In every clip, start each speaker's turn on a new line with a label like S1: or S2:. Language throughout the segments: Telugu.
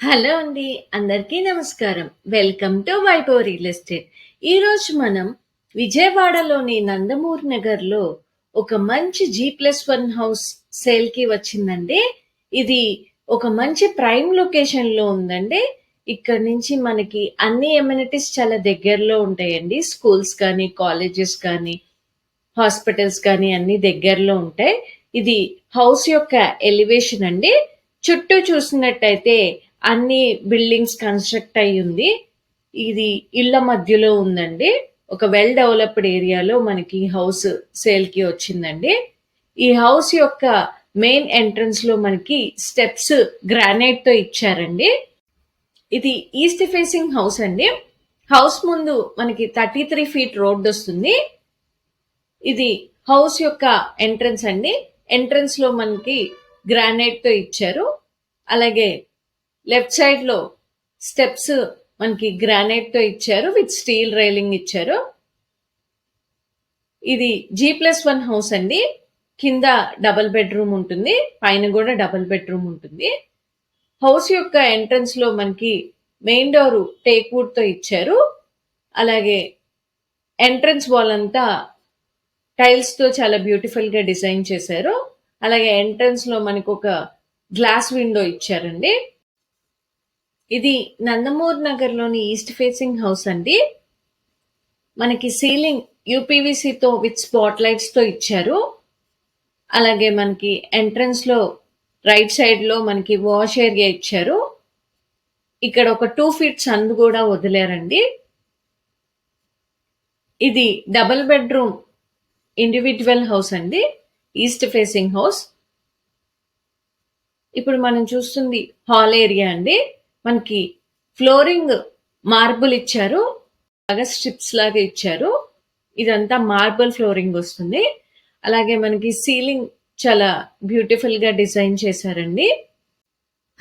S1: హలో అండి అందరికీ నమస్కారం. Welcome to Vaibhav real estate. ఈరోజు మనం విజయవాడలోని నందమూరి నగర్లో ఒక మంచి జీ ప్లస్ వన్ హౌస్ సేల్కి వచ్చిందండి. ఇది ఒక మంచి ప్రైమ్ లొకేషన్లో ఉందండి. ఇక్కడ నుంచి మనకి అన్ని ఎమ్యూనిటీస్ చాలా దగ్గరలో ఉంటాయండి. స్కూల్స్ కానీ కాలేజెస్ కానీ హాస్పిటల్స్ కానీ అన్ని దగ్గరలో ఉంటాయి. ఇది హౌస్ యొక్క ఎలివేషన్ అండి. చుట్టూ చూసినట్టయితే అన్ని బిల్డింగ్స్ కన్స్ట్రక్ట్ అయి ఉంది. ఇది ఇళ్ళ మధ్యలో ఉందండి. ఒక వెల్ డెవలప్డ్ ఏరియాలో మనకి హౌస్ సేల్కి వచ్చిందండి. ఈ హౌస్ యొక్క మెయిన్ ఎంట్రన్స్లో మనకి స్టెప్స్ గ్రానైట్తో ఇచ్చారండి. ఇది ఈస్ట్ ఫేసింగ్ హౌస్ అండి. హౌస్ ముందు మనకి థర్టీ త్రీ ఫీట్ రోడ్ వస్తుంది. ఇది హౌస్ యొక్క ఎంట్రన్స్ అండి. ఎంట్రన్స్లో మనకి గ్రానైట్తో ఇచ్చారు. అలాగే లెఫ్ట్ సైడ్లో స్టెప్స్ మనకి గ్రానైట్తో ఇచ్చారు విత్ స్టీల్ రైలింగ్ ఇచ్చారు. ఇది జీ ప్లస్ వన్ హౌస్ అండి. కింద డబుల్ బెడ్రూమ్ ఉంటుంది పైన కూడా డబుల్ బెడ్రూమ్ ఉంటుంది. హౌస్ యొక్క ఎంట్రన్స్లో మనకి మెయిన్ డోర్ టేక్ వుడ్తో ఇచ్చారు. అలాగే ఎంట్రన్స్ వాల్ అంతా టైల్స్తో చాలా బ్యూటిఫుల్గా డిజైన్ చేశారు. అలాగే ఎంట్రన్స్లో మనకు ఒక గ్లాస్ విండో ఇచ్చారండి. ఇది నందమూర్ నగర్లోని ఈస్ట్ ఫేసింగ్ హౌస్ అండి. మనకి సీలింగ్ యూపీవీసీ తో విత్ స్పాట్ లైట్స్తో ఇచ్చారు. అలాగే మనకి ఎంట్రన్స్లో రైట్ సైడ్లో మనకి వాష్ ఏరియా ఇచ్చారు. ఇక్కడ ఒక టూ ఫీట్ సందు కూడా వదిలేరండి. ఇది డబుల్ బెడ్రూమ్ ఇండివిజువల్ హౌస్ అండి. East facing house. ఇప్పుడు మనం చూస్తుంది హాల్ ఏరియా అండి. మనకి ఫ్లోరింగ్ మార్బుల్ ఇచ్చారు బాగా స్ట్రిప్స్ లాగా ఇచ్చారు. ఇదంతా మార్బుల్ ఫ్లోరింగ్ వస్తుంది. అలాగే మనకి సీలింగ్ చాలా బ్యూటిఫుల్గా డిజైన్ చేశారండి.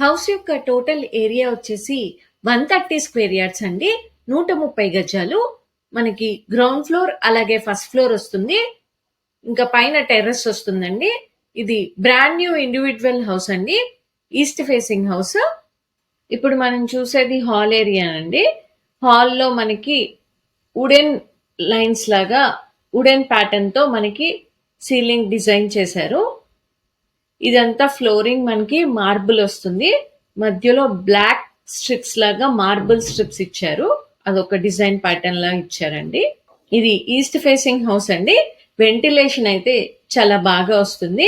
S1: హౌస్ యొక్క టోటల్ ఏరియా వచ్చేసి వన్ థర్టీ స్క్వేర్ యార్డ్స్ అండి. నూట ముప్పై గజాలు. మనకి గ్రౌండ్ ఫ్లోర్ అలాగే ఫస్ట్ ఫ్లోర్ వస్తుంది. ఇంకా పైన టెర్రస్ వస్తుందండి. ఇది బ్రాండ్ న్యూ ఇండివిజువల్ హౌస్ అండి. East facing house. ఇప్పుడు మనం చూసేది హాల్ ఏరియా అండి. హాల్లో మనకి వుడెన్ లైన్స్ లాగా వుడెన్ ప్యాటర్న్తో మనకి సీలింగ్ డిజైన్ చేశారు. ఇదంతా ఫ్లోరింగ్ మనకి మార్బుల్ వస్తుంది. మధ్యలో బ్లాక్ స్ట్రిప్స్ లాగా మార్బుల్ స్ట్రిప్స్ ఇచ్చారు. అదొక డిజైన్ ప్యాటర్న్ లాగా ఇచ్చారండి. ఇది ఈస్ట్ ఫేసింగ్ హౌస్ అండి. వెంటిలేషన్ అయితే చాలా బాగా వస్తుంది.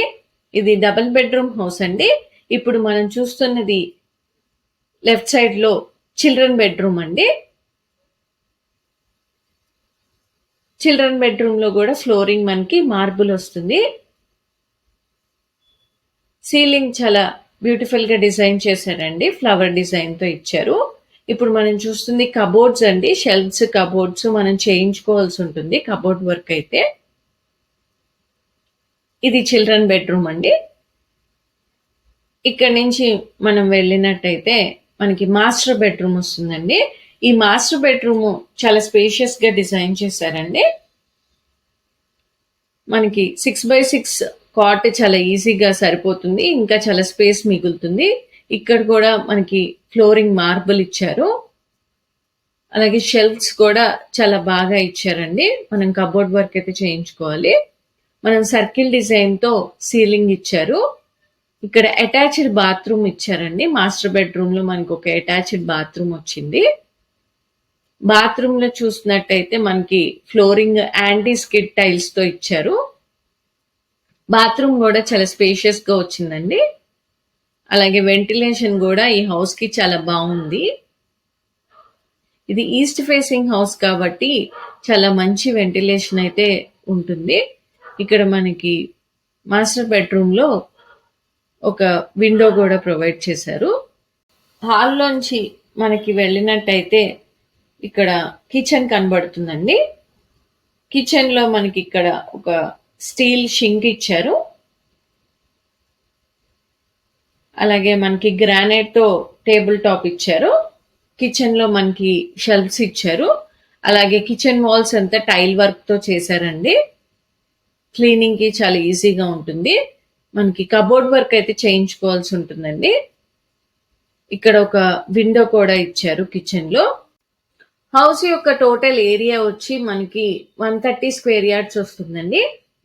S1: ఇది డబుల్ బెడ్రూమ్ హౌస్ అండి. ఇప్పుడు మనం చూస్తున్నది లెఫ్ట్ సైడ్లో చిల్డ్రన్ బెడ్రూమ్ అండి. చిల్డ్రన్ బెడ్రూమ్లో కూడా ఫ్లోరింగ్ మనకి మార్బుల్ వస్తుంది. సీలింగ్ చాలా బ్యూటిఫుల్గా డిజైన్ చేశారండి. ఫ్లవర్ డిజైన్తో ఇచ్చారు. ఇప్పుడు మనం చూస్తుంది కబోర్డ్స్ అండి. షెల్ఫ్స్ కబోర్డ్స్ మనం చేయించుకోవాల్సి ఉంటుంది కబోర్డ్ వర్క్ అయితే. ఇది చిల్డ్రన్ బెడ్రూమ్ అండి. ఇక్కడ నుంచి మనం వెళ్ళినట్టయితే మనకి మాస్టర్ బెడ్రూమ్ వస్తుందండి. ఈ మాస్టర్ బెడ్రూమ్ చాలా స్పేషియస్గా డిజైన్ చేశారండి. మనకి సిక్స్ బై సిక్స్ కాట్ చాలా ఈజీగా సరిపోతుంది. ఇంకా చాలా స్పేస్ మిగులుతుంది. ఇక్కడ కూడా మనకి ఫ్లోరింగ్ మార్బుల్ ఇచ్చారు. అలాగే షెల్ఫ్స్ కూడా చాలా బాగా ఇచ్చారండి. మనం కబోర్డ్ వర్క్ అయితే చేయించుకోవాలి. మనం సర్కిల్ డిజైన్తో సీలింగ్ ఇచ్చారు. ఇక్కడ అటాచ్డ్ బాత్రూమ్ ఇచ్చారండి. మాస్టర్ బెడ్రూమ్లో మనకు ఒక అటాచ్డ్ బాత్రూమ్ వచ్చింది. బాత్రూమ్లో చూసినట్టయితే మనకి ఫ్లోరింగ్ యాంటీ స్కిడ్ టైల్స్తో ఇచ్చారు. బాత్రూమ్ కూడా చాలా స్పేషియస్గా వచ్చిందండి. అలాగే వెంటిలేషన్ కూడా ఈ హౌస్కి చాలా బాగుంది. ఇది ఈస్ట్ ఫేసింగ్ హౌస్ కాబట్టి చాలా మంచి వెంటిలేషన్ అయితే ఉంటుంది. ఇక్కడ మనకి మాస్టర్ బెడ్రూమ్లో ఒక విండో కూడా ప్రొవైడ్ చేశారు. హాల్లోంచి మనకి వెళ్ళినట్టయితే ఇక్కడ కిచెన్ కనబడుతుందండి. కిచెన్లో మనకి ఇక్కడ ఒక స్టీల్ షింక్ ఇచ్చారు. అలాగే మనకి గ్రానైట్తో టేబుల్ టాప్ ఇచ్చారు. కిచెన్లో మనకి షెల్ఫ్స్ ఇచ్చారు. అలాగే కిచెన్ వాల్స్ అంతా టైల్ వర్క్తో చేశారండి. క్లీనింగ్కి చాలా ఈజీగా ఉంటుంది. మనకి కబోర్డ్ వర్క్ అయితే చేయించుకోవాల్సి ఉంటుందండి. ఇక్కడ ఒక విండో కూడా ఇచ్చారు కిచెన్లో హౌస్ యొక్క టోటల్ ఏరియా వచ్చి మనకి వన్ థర్టీ స్క్వేర్ యార్డ్స్ వస్తుందండి.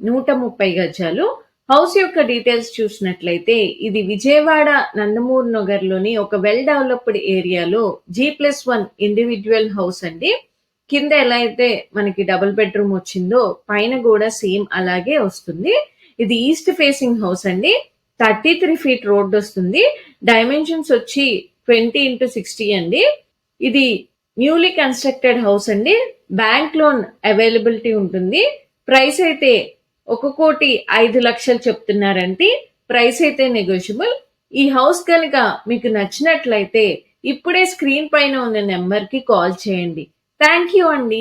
S1: నూట ముప్పై గజాలు. హౌస్ యొక్క డీటెయిల్స్ చూసినట్లయితే ఇది విజయవాడ నందమూర్ నగర్లోని ఒక వెల్ డెవలప్డ్ ఏరియాలో G plus one individual house అండి. కింద ఎలా అయితే మనకి డబుల్ బెడ్రూమ్ వచ్చిందో పైన కూడా సేమ్ అలాగే వస్తుంది. ఇది ఈస్ట్ ఫేసింగ్ హౌస్ అండి. థర్టీ త్రీ ఫీట్ రోడ్ వస్తుంది. డైమెన్షన్స్ వచ్చి ట్వంటీ ఇంటూ సిక్స్టీ అండి. ఇది న్యూలీ కన్స్ట్రక్టెడ్ హౌస్ అండి. బ్యాంక్ లోన్ అవైలబిలిటీ ఉంటుంది. ప్రైస్ అయితే ఒక కోటి ఐదు లక్షలు చెప్తున్నారంటే ప్రైస్ అయితే నెగోషియబుల్. ఈ హౌస్ కనుక మీకు నచ్చినట్లయితే ఇప్పుడే స్క్రీన్ పైన ఉన్న నెంబర్కి కాల్ చేయండి. థ్యాంక్ యూ అండి.